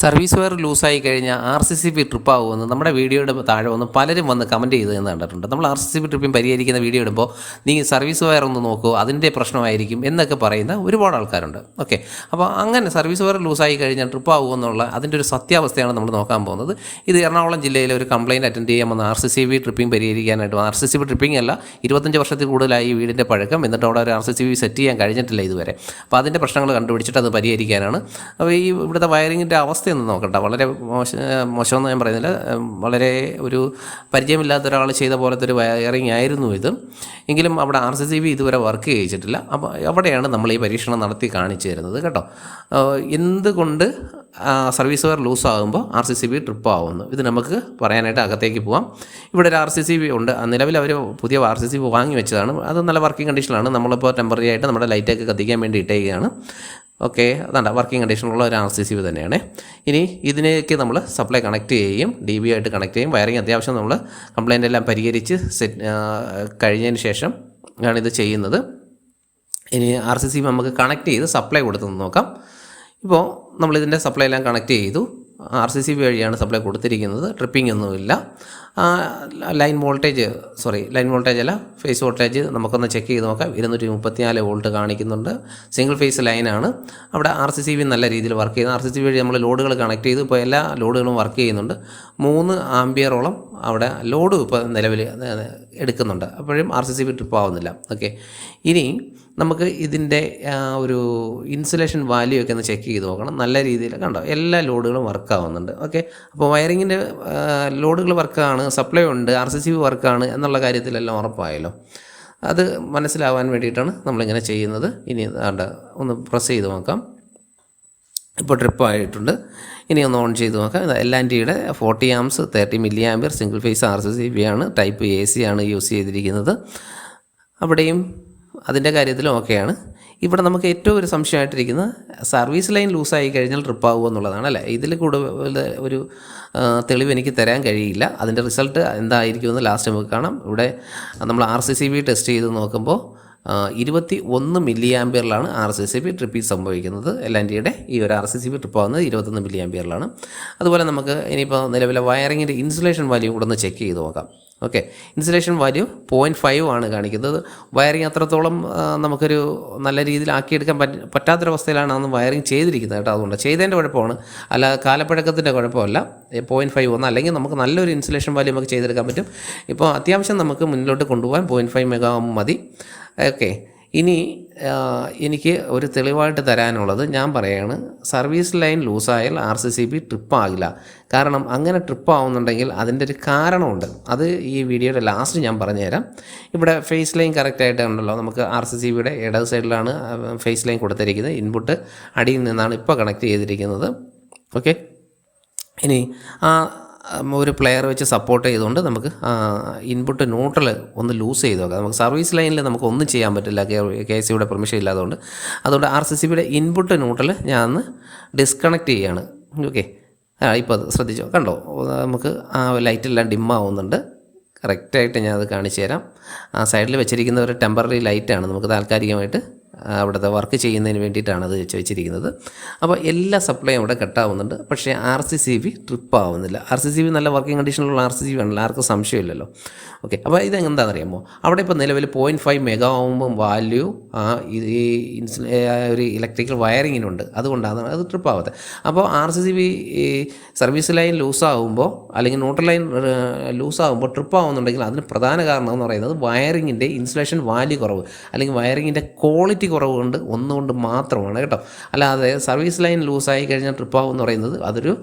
Service wire ലൂസായി കഴിഞ്ഞാൽ R C C B trip ആകുമെന്ന് നമ്മുടെ വീഡിയോയുടെ താഴെ വന്ന് പലരും വന്ന് കമന്റ് ചെയ്തു എന്ന് കണ്ടിട്ടുണ്ട്. നമ്മൾ R C C B tripping പരിഹരിക്കുന്ന വീഡിയോ ഇടുമ്പോൾ നീ സർവീസ് വയർ ഒന്ന് നോക്കൂ അതിന്റെ പ്രശ്നമായിരിക്കും എന്നൊക്കെ പറയുന്ന ഒരുപാട് ആൾക്കാരുണ്ട്. ഓക്കെ. അപ്പോൾ അങ്ങനെ സർവീസ് വയർ ലൂസായി കഴിഞ്ഞാൽ ട്രിപ്പ് ആകുമെന്നുള്ള അതിന്റെ ഒരു സത്യാവസ്ഥയാണ് നമ്മൾ നോക്കാൻ പോകുന്നത്. ഇത് എറണാകുളം ജില്ലയിലെ ഒരു കംപ്ലയിന്റ് അറ്റൻഡ് ചെയ്യാൻ വന്ന R C C B tripping പരിഹരിക്കാനായിട്ട് R C C B tripping അല്ല ഇരുപത്തഞ്ച് വർഷത്തിൽ കൂടുതലായി ഈ വീടിന്റെ പഴക്കം എന്നിട്ട് അവിടെ ഒരു R C C B set ചെയ്യാൻ കഴിഞ്ഞിട്ടില്ല ഇതുവരെ. അപ്പോൾ അതിന്റെ പ്രശ്നങ്ങൾ കണ്ടുപിടിച്ചിട്ട് അത് പരിഹരിക്കാനാണ്. അപ്പോൾ ഈ ഇവിടുത്തെ വയറിങ്ങിന്റെ അവസ്ഥയൊന്ന് നോക്കണ്ട. വളരെ മോശ മോശമെന്ന് ഞാൻ പറയുന്നില്ല. വളരെ ഒരു പരിചയമില്ലാത്ത ഒരാൾ ചെയ്ത പോലത്തെ ഒരു വയറിംഗ് ആയിരുന്നു ഇത്. എങ്കിലും അവിടെ ആർ സി സി ബി ഇതുവരെ വർക്ക് ചെയ്യിച്ചിട്ടില്ല. അപ്പോൾ അവിടെയാണ് നമ്മൾ ഈ പരീക്ഷണം നടത്തി കാണിച്ചു തരുന്നത് കേട്ടോ. എന്തുകൊണ്ട് സർവീസ് വയർ ലൂസ് ആകുമ്പോൾ R C C B trip ആവുന്നു? ഇത് നമുക്ക് പറയാനായിട്ട് അകത്തേക്ക് പോവാം. ഇവിടെ ഒരു ആർ സി സി ബി ഉണ്ട്. നിലവിൽ അവർ പുതിയ ആർ സി സി ബി വാങ്ങി വെച്ചതാണ്. അത് നല്ല വർക്കിംഗ് കണ്ടീഷനിലാണ് നമ്മളിപ്പോൾ ടെമ്പററി ആയിട്ട് നമ്മുടെ ലൈറ്റൊക്കെ കത്തിക്കാൻ വേണ്ടി ഇട്ടേക്കുകയാണ് ഓക്കെ അതാണ്ട വർക്കിംഗ് കണ്ടീഷനിലുള്ള ഒരു ആർ സി സി ബി തന്നെയാണ്. ഇനി ഇതിനേക്ക് നമ്മൾ സപ്ലൈ കണക്ട് ചെയ്യും ഡി ബി ആയിട്ട് കണക്ട് ചെയ്യും വയറിംഗ് അത്യാവശ്യം നമ്മൾ കംപ്ലൈന്റ് എല്ലാം പരിഹരിച്ച് സെറ്റ് കഴിഞ്ഞതിന് ശേഷം ആണ് ഇത് ചെയ്യുന്നത്. ഇനി ആർ സി സി നമുക്ക് കണക്ട് ചെയ്ത് സപ്ലൈ കൊടുത്തെന്ന് നോക്കാം. ഇപ്പോൾ നമ്മളിതിന്റെ സപ്ലൈ എല്ലാം കണക്ട് ചെയ്തു. ആർ സി സി വഴിയാണ് സപ്ലൈ കൊടുത്തിരിക്കുന്നത്. ട്രിപ്പിംഗ് ഒന്നുമില്ല. Line voltage sorry line voltage അല്ല ഫേസ് വോൾട്ടേജ് നമുക്കൊന്ന് ചെക്ക് ചെയ്ത് നോക്കാം. ഇരുന്നൂറ്റി മുപ്പത്തിനാല് വോൾട്ട് കാണിക്കുന്നുണ്ട്. സിംഗിൾ ഫേസ് ലൈനാണ്. അവിടെ ആർ സി സി ബി നല്ല രീതിയിൽ വർക്ക് ചെയ്യുന്നു. ആർ സി സി വഴി നമ്മൾ ലോഡുകൾ കണക്ട് ചെയ്തു ഇപ്പോൾ എല്ലാ ലോഡുകളും വർക്ക് ചെയ്യുന്നുണ്ട്. മൂന്ന് ആംബിയറോളം അവിടെ ലോഡ് ഇപ്പോൾ നിലവിൽ എടുക്കുന്നുണ്ട്. അപ്പോഴും R C C B trip ആവുന്നില്ല. ഓക്കെ. ഇനി നമുക്ക് ഇതിന്റെ ഒരു ഇൻസുലേഷൻ വാല്യൂ ഒക്കെ ഒന്ന് ചെക്ക് ചെയ്ത് നോക്കണം. നല്ല രീതിയിൽ കണ്ടോ എല്ലാ ലോഡുകളും വർക്ക് ആവുന്നുണ്ട്. ഓക്കെ. അപ്പോൾ വയറിങ്ങിന്റെ ലോഡുകൾ വർക്കാണ് സപ്ലൈ ഉണ്ട് ആർ സി സി വർക്കാണ് എന്നുള്ള കാര്യത്തിലെല്ലാം ഉറപ്പായല്ലോ. അത് മനസ്സിലാവാൻ വേണ്ടിയിട്ടാണ് നമ്മളിങ്ങനെ ചെയ്യുന്നത്. ഇനി വേണ്ട ഒന്ന് പ്രസ് ചെയ്ത് നോക്കാം. ഇപ്പോൾ ട്രിപ്പ് ആയിട്ടുണ്ട്. ഇനി ഒന്ന് ഓൺ ചെയ്ത് നോക്കാം. എൽ ആൻഡ് ടിയുടെ forty amps thirty milliampere single phase R C C B ആണ്. ടൈപ്പ് എ സി ആണ് യൂസ് ചെയ്തിരിക്കുന്നത്. അവിടെയും അതിന്റെ കാര്യത്തിലും ഓക്കെയാണ് ഇവിടെ നമുക്ക് ഏറ്റവും ഒരു സംശയമായിട്ടിരിക്കുന്നത് സർവീസ് ലൈൻ ലൂസായി കഴിഞ്ഞാൽ ട്രിപ്പ് ആകുമോ എന്നുള്ളതാണ് അല്ലേ? ഇതിൽ കൂടുതൽ ഒരു തെളിവ് എനിക്ക് തരാൻ കഴിയില്ല. അതിന്റെ റിസൾട്ട് എന്തായിരിക്കുമെന്ന് ലാസ്റ്റ് നമുക്ക് കാണാം. ഇവിടെ നമ്മൾ R C C B test ചെയ്ത് നോക്കുമ്പോൾ ഇരുപത്തി ഒന്ന് മില്ലി ആംബിയറിലാണ് ആർ സി സി ബി ട്രിപ്പിൽ സംഭവിക്കുന്നത്. എൽ ആൻ ഡിയുടെ ഈ ഒരു R C C B trip ആവുന്നത് ഇരുപത്തൊന്ന് മില്ലി ആംബിയറിലാണ് അതുപോലെ നമുക്ക് ഇനിയിപ്പോൾ നിലവിലെ വയറിങ്ങിന്റെ ഇൻസുലേഷൻ വാല്യൂ കൂടെ ഒന്ന് ചെക്ക് ചെയ്ത് നോക്കാം. Okay insulation value point five ആണ് കാണിക്കുന്നത്. വയറിങ് അത്രത്തോളം നമുക്കൊരു നല്ല രീതിയിൽ ആക്കിയെടുക്കാൻ പറ്റ പറ്റാത്തൊരവസ്ഥയിലാണ് അന്ന് വയറിങ് ചെയ്തിരിക്കുന്നത് കേട്ടോ. അതുകൊണ്ട് ചെയ്തതിന്റെ കുഴപ്പമാണ്. അല്ല കാലപ്പഴക്കത്തിന്റെ കുഴപ്പമല്ല. പോയിന്റ് ഫൈവ് ഒന്ന് അല്ലെങ്കിൽ നമുക്ക് നല്ലൊരു ഇൻസുലേഷൻ വാല്യൂ നമുക്ക് ചെയ്തെടുക്കാൻ പറ്റും. ഇപ്പോൾ അത്യാവശ്യം നമുക്ക് മുന്നിലോട്ട് കൊണ്ടുപോകാൻ പോയിന്റ് ഫൈവ് മെഗാ മതി. ഓക്കെ ഇനി എനിക്ക് ഒരു തെളിവായിട്ട് തരാനുള്ളത് ഞാൻ പറയുകയാണ് service line ലൂസായാൽ R C C B trip ആകില്ല കാരണം അങ്ങനെ ട്രിപ്പ് ആവുന്നുണ്ടെങ്കിൽ അതിന്റെ ഒരു കാരണമുണ്ട്. അത് ഈ വീഡിയോയുടെ ലാസ്റ്റ് ഞാൻ പറഞ്ഞുതരാം. ഇവിടെ ഫേസ് ലൈൻ കറക്റ്റായിട്ട് ഉണ്ടല്ലോ. നമുക്ക് ആർ സി സി ബിയുടെ ഇടത് സൈഡിലാണ് ഫേസ് ലൈൻ കൊടുത്തിരിക്കുന്നത്. ഇൻപുട്ട് അടിയിൽ നിന്നാണ് ഇപ്പോൾ കണക്ട് ചെയ്തിരിക്കുന്നത്. ഓക്കെ ഇനി ആ ഒരു പ്ലെയർ വെച്ച് സപ്പോർട്ട് ചെയ്തുകൊണ്ട് നമുക്ക് ഇൻപുട്ട് ന്യൂട്രൽ ഒന്ന് ലൂസ് ചെയ്ത് നോക്കാം നമുക്ക് സർവീസ് ലൈനിൽ നമുക്ക് ഒന്നും ചെയ്യാൻ പറ്റില്ല കെ സിയുടെ പെർമിഷൻ ഇല്ലാത്തതുകൊണ്ട്. അതുകൊണ്ട് ആർ സി സി ബിയുടെ ഇൻപുട്ട് ന്യൂട്രൽ ഞാൻ ഒന്ന് ഡിസ്കണക്ട് ചെയ്യാണ്. ഓക്കെ ആ ഇപ്പോൾ അത് ശ്രദ്ധിച്ചോ? കണ്ടോ? നമുക്ക് ആ ലൈറ്റെല്ലാം ഡിം ആവുന്നുണ്ട്. കറക്റ്റായിട്ട് ഞാൻ അത് കാണിച്ചു തരാം ആ സൈഡിൽ വെച്ചിരിക്കുന്ന ഒരു ടെമ്പററി ലൈറ്റാണ് നമുക്ക് താൽക്കാലികമായിട്ട് അവിടുത്തെ വർക്ക് ചെയ്യുന്നതിന് വേണ്ടിയിട്ടാണ് അത് വെച്ച് വെച്ചിരിക്കുന്നത്. അപ്പോൾ എല്ലാ സപ്ലൈയും അവിടെ കട്ടാവുന്നുണ്ട് പക്ഷേ R C C B trip ആവുന്നില്ല. ആർ സി സി ബി നല്ല വർക്കിംഗ് കണ്ടീഷനിലുള്ള ആർ സി സി ബി ആണല്ലോ. ആർക്കും സംശയമില്ലല്ലോ. ഓക്കെ അപ്പോൾ ഇത് എന്താണെന്ന് അറിയാമോ അവിടെ ഇപ്പോൾ നിലവിൽ പോയിന്റ് ഫൈവ് മെഗാ ആകുമ്പം വാല്യൂ ആ ഈ ഒരു ഇലക്ട്രിക്കൽ വയറിങ്ങിനുണ്ട് അതുകൊണ്ടാണ് അത് ട്രിപ്പ് ആവാത്തത് അപ്പോൾ R C C B service line ലൂസാകുമ്പോൾ അല്ലെങ്കിൽ ന്യൂട്രൽ ലൈൻ ലൂസാകുമ്പോൾ ട്രിപ്പ് ആവുന്നുണ്ടെങ്കിൽ അതിന് പ്രധാന കാരണം എന്ന് പറയുന്നത് വയറിങ്ങിന്റെ ഇൻസുലേഷൻ വാല്യൂ കുറവ്. അല്ലെങ്കിൽ വയറിങ്ങിന്റെ ക്വാളിറ്റി കുറവ് കൊണ്ട് ഒന്നുകൊണ്ട് മാത്രമാണ് കേട്ടോ. അല്ലാതെ സർവീസ് ലൈൻ ലൂസായി കഴിഞ്ഞാൽ ട്രിപ്പ് ആവും എന്ന് പറയുന്നത് അതൊരു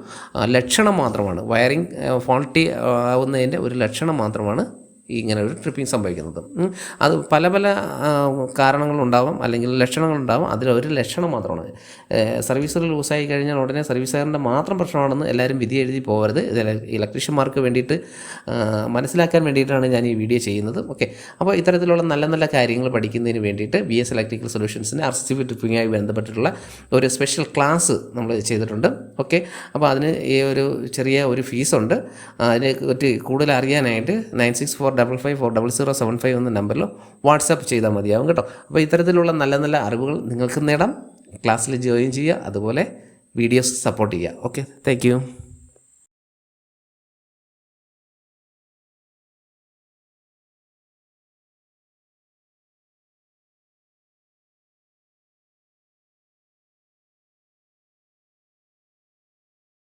ലക്ഷണം മാത്രമാണ്. വയറിംഗ് ഫോൾട്ടി ആവുന്നതിന്റെ ഒരു ലക്ഷണം മാത്രമാണ് ഇങ്ങനെ ഒരു ട്രിപ്പിംഗ് സംഭവിക്കുന്നത് അത് പല പല കാരണങ്ങളുണ്ടാവാം അല്ലെങ്കിൽ ലക്ഷണങ്ങളുണ്ടാവാം. അതിലൊരു ലക്ഷണം മാത്രമാണ്. സർവീസുകൾ ലൂസായി കഴിഞ്ഞാൽ ഉടനെ സർവീസുകാരന്റെ മാത്രം പ്രശ്നമാണെന്ന് എല്ലാവരും വിധി എഴുതി പോകരുത്. ഇത് ഇലക്ട്രീഷ്യന്മാർക്ക് വേണ്ടിയിട്ട് മനസ്സിലാക്കാൻ വേണ്ടിയിട്ടാണ് ഞാൻ ഈ വീഡിയോ ചെയ്യുന്നത്. ഓക്കെ. അപ്പോൾ ഇത്തരത്തിലുള്ള നല്ല നല്ല കാര്യങ്ങൾ പഠിക്കുന്നതിന് വേണ്ടിയിട്ട് ബി എസ് ഇലക്ട്രിക്കൽ സൊല്യൂഷൻസിന്റെ ആർ സി ബി ട്രിപ്പിങ്ങായി ബന്ധപ്പെട്ടിട്ടുള്ള ഒരു സ്പെഷ്യൽ ക്ലാസ് നമ്മൾ ചെയ്തിട്ടുണ്ട്. ഓക്കെ. അപ്പോൾ അതിന് ഈ ഒരു ചെറിയ ഒരു ഫീസുണ്ട് അതിനെ പറ്റി കൂടുതൽ അറിയാനായിട്ട് nine six four double five four double zero seven five എന്ന നമ്പറിൽ വാട്സാപ്പ് ചെയ്താൽ മതിയാവും കേട്ടോ. അപ്പോൾ ഇത്തരത്തിലുള്ള നല്ല നല്ല അറിവുകൾ നിങ്ങൾക്ക് നേടാം. ക്ലാസ്സിൽ ജോയിൻ ചെയ്യുക. അതുപോലെ വീഡിയോസ് സപ്പോർട്ട് ചെയ്യുക. Okay thank